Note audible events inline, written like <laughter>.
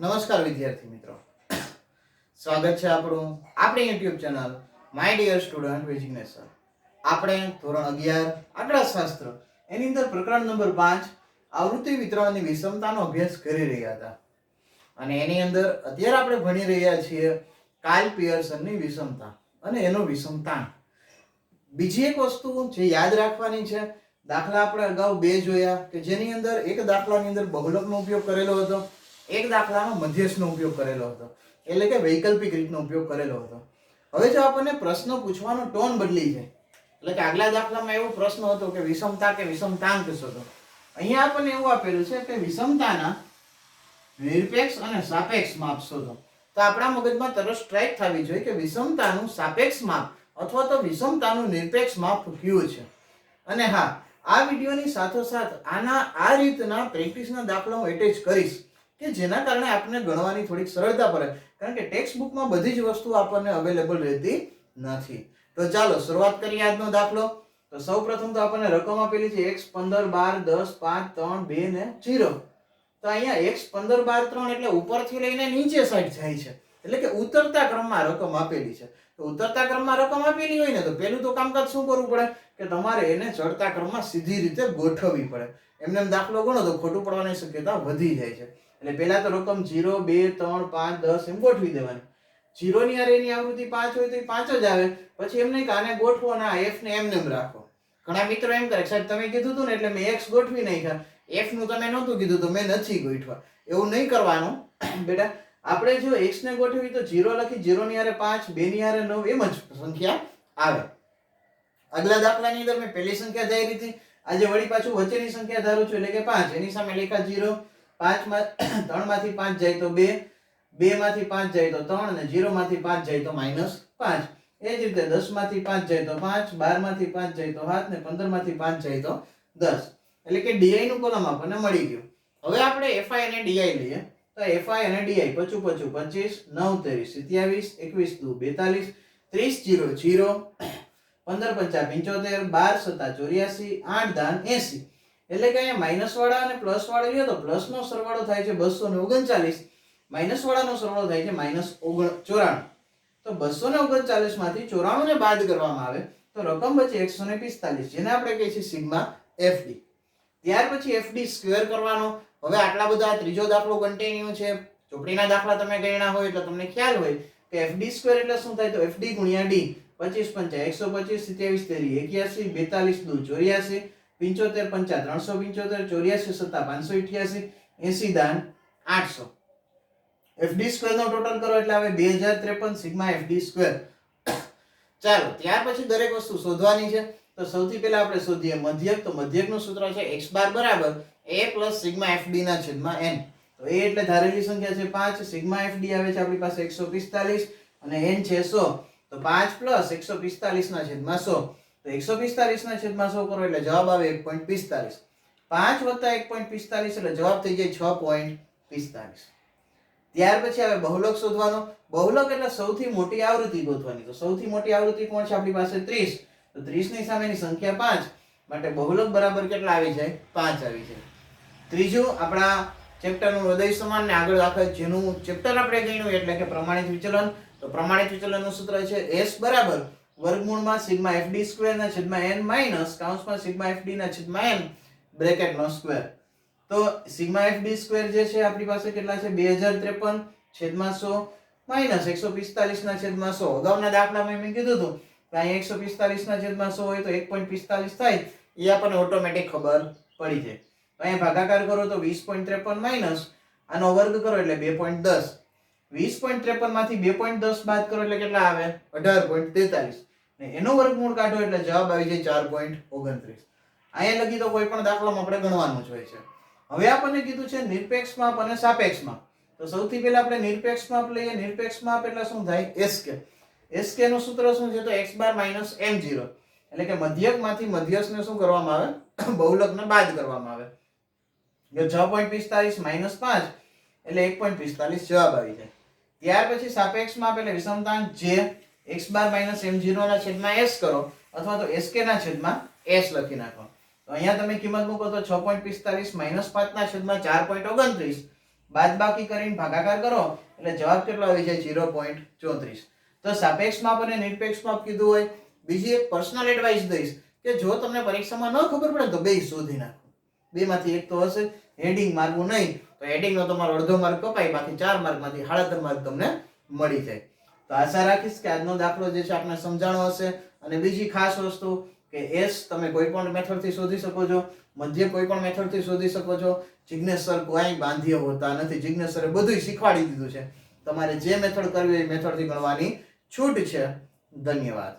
નમસ્કાર વિદ્યાર્થી મિત્રો. સ્વાગત છે આપણું આપણી YouTube channel my dear student વિજિગ્નેશન આપણે ધોરણ અગિયાર આંકડાશાસ્ત્ર, એની અંદર પ્રકરણ નંબર પાંચ, આવૃત્તિ વિતરણની વિષમતાનો અભ્યાસ કરી રહ્યા હતા. અને એની અંદર અત્યારે આપણે ભણી રહ્યા છીએ કાલ પિયર્સનની વિષમતા અને એનો વિષમતાણ બીજી એક વસ્તુ જે યાદ રાખવાની છે, દાખલા આપણે અગાઉ બે જોયા કે જેની અંદર એક દાખલાની અંદર બહુલકનો ઉપયોગ કરેલો હતો. એક દાખલામાં મધ્યસ્થનો ઉપયોગ કરેલો હતો. એટલે કે વૈકલ્પિક રીતનો ઉપયોગ કરેલો હતો. હવે જો આપણને પ્રશ્ન પૂછવાનો ટોન બદલી જાય, એટલે કે આગલા દાખલામાં એવો પ્રશ્ન હતો કે વિષમતા કે વિષમતાંક શોધો અહીંયા આપણને એવું આપેલું છે કે વિષમતાના નિરપેક્ષ અને સાપેક્ષ માપ શોધો તો આપણા મગજમાં તરત સ્ટ્રાઇક થવી જોઈએ કે વિષમતાનું સાપેક્ષ માપ અથવા તો વિષમતાનું નિરપેક્ષ માપ કયું છે? અને હા, આ વિડીયોની સાથોસાથ આના આ રીતના પ્રેક્ટિસના દાખલા હું એટેચ કરીશ. કે જેના કારણે આપણને ગણવાની થોડીક સરળતા પડે. કારણ કે ટેક્સ્ટ બુકમાં બધી જ વસ્તુ આપણને અવેલેબલ રહેતી નથી. તો ચાલો, શરૂઆત કરીએ આજનો દાખલો. તો સૌ પ્રથમ તો આપણને રકમ આપેલી છે એક્સ પંદર બાર દસ પાંચ ત્રણ બે ને જીરો. તો અહીંયા એક્સ પંદર બાર ત્રણ એટલે ઉપરથી લઈને નીચે સાઈડ જાય છે. એટલે કે ઉતરતા ક્રમમાં રકમ આપેલી છે. ઉતરતા ક્રમમાં રકમ આપેલી હોય ને, તો પેલું તો કામકાજ શું કરવું પડે? કે તમારે એને ચડતા ક્રમમાં સીધી રીતે ગોઠવવી પડે. એમને દાખલો ગણો તો ખોટું પડવાની શક્યતા વધી જાય છે. એટલે પહેલાં તો રકમ જીરો બે, ત્રણ, પાંચ, દસ એમ ગોઠવી દેવાની. જીરોની યાર એની આવૃત્તિ પાંચ હોય તો એ પાંચ જ આવે. પછી એમ નહીં કે આને ગોઠવો ને એમને એમ રાખો. ઘણા મિત્રો એમ કરે સાહેબ, તમે કીધું હતું ને એટલે મેં એક્સ ગોઠવી નાખ્યા. એફનું તમે નહોતું કીધું તો મેં નથી ગોઠવા એવું નહીં કરવાનું. બેટા આપણે જો x ને ગોઠવી તો 0 લખી 0 ની હારે પાંચ, બે ની હારે નવ, એમ જ સંખ્યા આવે. આગલા દાખલાની અંદર મેં પહેલી સંખ્યા ધારી હતી આજે વળી પાછું વચ્ચેની સંખ્યા ધારું છું એટલે કે પાંચ. એની સામે લેખા જીરો, પાંચમાં <clears throat> 3 માંથી પાંચ જાય તો બે બે માંથી પાંચ જાય તો ત્રણ અને 0 માંથી પાંચ જાય તો માઇનસ પાંચ. એ જ રીતે દસમાંથી પાંચ જાય તો પાંચ, બારમાંથી પાંચ જાય તો હાથ ને પંદરમાંથી પાંચ જાય તો દસ. એટલે કે ડીઆઈ નું કોલમ આપણને મળી ગયું. હવે આપણે એફઆઈ અને ડીઆઈ લઈએ. એફઆઈ અને ડીઆઈ પચું પચું, પચીસ, નવ ત્રીસ સત્યાવીસ, એકવીસ, દુ, બેતાલીસ, ત્રીસ, જીરો જીરો, પંદર, પંચા, પંચોતેર, બાર, સત્તા, ચોર્યાસી, આઠ, દાન, એસી. એટલે કે અહીંયા માઇનસ વાળા અને પ્લસ વાળા લ્યો તો પ્લસ નો સરવાળો થાય છે બસો ને ઓગણચાલીસ માઇનસ વાળાનો સરવાળો થાય છે માઇનસ ઓગણ ચોરાણું. તો બસો ને ઓગણચાલીસમાંથી ચોરાણું ને બાદ કરવામાં આવે તો રકમ બચે એકસો ને પિસ્તાલીસ, જેને આપણે કહીએ છીએ સિગ્મા એફડી ત્યાર પછી એફડી સ્ક્વેર કરવાનો હવે આટલા બધા ત્રીજો દાખલો કન્ટિન્યુ છે. ચોપડીના દાખલા તમે ગણ્યા હોય એટલે તમને ખ્યાલ હોય કે એફડી સ્ક્વેર એટલે શું થાય? તો એફડી ગુણ્યા ડી પચીસ પંચા, એકસો પચીસ, સિત્યાવીસ, તેરી, એક્યાસી, બેતાલીસ, દુ, ચોર્યાસી, પંચોતેર, પંચા, ત્રણસો પંચોતેર, ચોર્યાસી, સત્તા, પાંચસો ઇઠ્યાસી એસી દાન, આઠસો. એફડી સ્ક્વેર નો ટોટલ કરો એટલે આવે બે હજાર ત્રેપન સિગ્મા એફડી સ્ક્વેર ચાલો, ત્યાર પછી દરેક વસ્તુ શોધવાની છે. તો સૌથી પહેલા આપણે શોધીએ મધ્યક. તો મધ્યકનું સૂત્ર છે x બાર બરાબર a પ્લસ સિગ્મા fd ના છેદમાં n. તો a એટલે ધારેલી સંખ્યા છે 5 સિગ્મા fd આવે છે આપણી પાસે 145 અને n છે 100 તો 5 પ્લસ 145 ના છેદમાં 100 તો 145 ના છેદમાં 100 કરો એટલે જવાબ આવે 1.45 5 વત્તા 1.45 એટલે જવાબ થઈ જાય 6.45 ત્યાર પછી હવે બહુલક શોધવાનો. બહુલક એટલે સૌથી મોટી આવૃત્તિ ગોતવાની. તો સૌથી મોટી આવૃત્તિ કોણ છે? આપણી પાસે 30 તો ત્રીસની સામેની સંખ્યા પાંચ માટે બહુલક બરાબર કેટલા આવી જાય? પાંચ આવી જાય. ત્રીજું, આપણા ચેપ્ટરનું હૃદય સમાન ને આગળ આખે જેનું ચેપ્ટર આપણે ગણ્યું એટલે કે પ્રમાણિત વિચલન. તો પ્રમાણિત વિચલનનું સૂત્ર છે એસ બરાબર. વર્ગમૂળમાં સિગ્મા એફ ડી સ્ક્વેરના છેદમાં એન માઇનસ કાઉન્સમાં સિગ્મા એફ ડીના છેદમાં એન બ્રેકેટનો સ્ક્વેર. તો સિગ્મા એફ ડી સ્ક્વેર જે છે આપણી પાસે કેટલા છે? 2053 છેદમાં સો માઇનસ એકસો પિસ્તાલીસના છેદમાં સો. અગાઉના દાખલામાં મેં કીધું હતું કે અહીં 145 ના છેદમાં સો હોય તો 1.45 થાય, એ આપણને ઓટોમેટિક ખબર પડી જાય. અહીંયા ભાગાકાર કરો તો વીસ પોઈન્ટ ત્રેપન માઇનસ આનો વર્ગ કરો એટલે 2.10 20.53 માંથી 2.10 બાદ કરો એટલે કેટલા આવે? 18.43 ને એનો વર્ગમૂળ કાઢો એટલે જવાબ આવી જાય 4.29 અહીંયા લગી તો કોઈ પણ દાખલામાં આપણે ગણવાનું જ હોય છે. હવે આપણને કીધું છે નિરપેક્ષ માપ અને સાપેક્ષ માપ. તો સૌથી પહેલા આપણે નિરપેક્ષ માપ લઈએ. નિરપેક્ષ માપ એટલે શું થાય? SK SK નું સૂત્ર શું છે તો x બાર માઇનસ m0 એટલે કે મધ્યકમાંથી મધ્યસ્થને શું કરવામાં આવે? <coughs> બહુલકને બાદ કરવામાં આવે. જો 6.45 માઇનસ 5 એટલે 1.45 જવાબ આવી જાય. ત્યાર પછી સાપેક્ષમાં એટલે વિષમતાંક જે x બાર માઇનસ m0 ના છેદમાં s કરો, અથવા તો sk ના છેદમાં s લખી નાખો. તો અહીંયા તમે કિંમત મૂકો તો 6.45 માઇનસ 5 ના છેદમાં 4.29 બાદબાકી કરીને ભાગાકાર કરો, એટલે જવાબ કેટલો આવી જાય? જીરો પોઈન્ટ ચોત્રીસ. તો સાપેક્ષ માપ અને નિરપેક્ષ કીધું હોય. બીજી એક પર્સનલ એડવાઇસ દઈશ કે જો તમને પરીક્ષામાં ન ખબર પડે તો બે શોધી નાખો. બેમાંથી એક તો હશે હેડિંગ મારવું નહીં, તો હેડિંગનો તમારો અડધો માર્ક કપાય, બાકી ચાર માર્કમાંથી સાડા માર્ક તમને મળી જાય. તો આશા રાખીશ કે આજનો દાખલો જે છે આપને સમજાણો હશે. અને બીજી ખાસ વસ્તુ કે એસ તમે કોઈ પણ મેથડથી શોધી શકો છો, મધ્ય કોઈ પણ મેથડથી શોધી શકો છો. જિજ્ઞેશ સર કોઈ બાંધ્ય હોતા નથી. જિજ્ઞેશ સરે બધું શીખવાડી દીધું છે. તમારે જે મેથડ કરવી એ મેથડથી ગણવાની છૂટ છે ધન્યવાદ